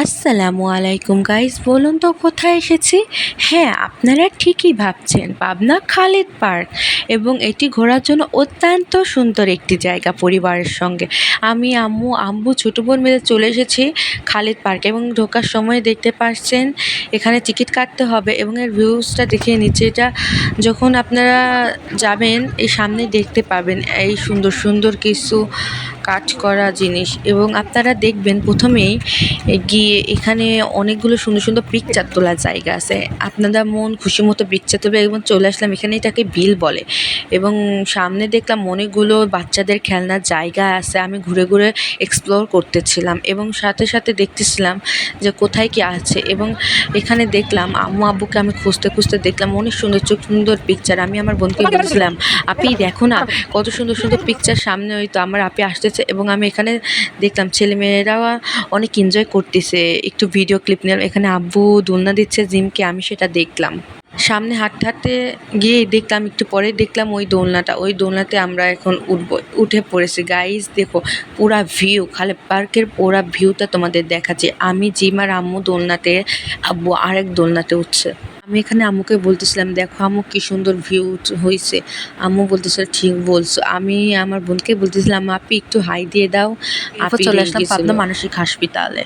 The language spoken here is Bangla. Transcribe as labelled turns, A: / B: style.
A: আসসালামু আলাইকুম গাইস বলুন তো কোথায় এসেছি? হ্যাঁ আপনারা ঠিকই ভাবছেন, পাবনা খালিদ পার্ক। এবং এটি ঘোরার জন্য অত্যন্ত সুন্দর একটি জায়গা পরিবারের সঙ্গে। আমি, আম্মু আম্মু ছোটো বোন মিলে চলে এসেছি খালিদ পার্ক এবং ঢোকার সময় দেখতে পাচ্ছেন এখানে টিকিট কাটতে হবে এবং এর ভিউজটা দেখিয়ে নিচ্ছে। এটা যখন আপনারা যাবেন, এই সামনে দেখতে পাবেন এই সুন্দর সুন্দর কিছু কাজ করা জিনিস এবং আপনারা দেখবেন প্রথমেই গিয়ে এখানে অনেকগুলো সুন্দর সুন্দর পিকচার তোলার জায়গা আছে। আপনারা মন খুশি মতো পিকচার তুলবে এবং চলে আসলাম এখানে এটাকে বিল বলে। এবং সামনে দেখলাম অনেকগুলো বাচ্চাদের খেলনার জায়গা আছে, আমি ঘুরে ঘুরে এক্সপ্লোর করতেছিলাম এবং সাথে সাথে দেখতেছিলাম যে কোথায় কি আছে এবং এখানে দেখলাম আম্মু আব্বুকে আমি খুঁজতে খুঁজতে দেখলাম অনেক সুন্দর সুন্দর পিকচার আমি আমার বোনকে বলছিলাম, আপি দেখো না, কত সুন্দর সুন্দর পিকচার সামনে ওই তো আমার আপি আসতেছে এবং আমি এখানে দেখলাম ছেলেমেয়েরাও অনেক এনজয় করতেছে। একটু ভিডিও ক্লিপ নিলাম, এখানে আব্বু দোলনা দিচ্ছে, জিমকে আমি সেটা দেখলাম। সামনে হাঁটতে হাঁটতে গিয়ে দেখলাম, একটু পরে দেখলাম ওই দোলনাটা। ওই দোলনাতে আমরা এখন উঠবো, উঠে পড়েছি। গাইজ দেখো, পুরা ভিউ খালি পার্কের পুরা ভিউটা তোমাদের দেখাচ্ছে। আমি, জিম আর আম্মু দোলনাতে, আব্বু আরেক দোলনাতে উঠছে। আমি এখানে আমুকে বলতেছিলাম দেখো আম্মু কি সুন্দর ভিউ হয়েছে আম্মু বলতেছিল ঠিক বলছো। আমি আমার বোনকে বলতেছিলাম আপি একটু হাই দিয়ে দাও। আপনি চলে আসলাম পাবনা মানসিক হাসপাতালে।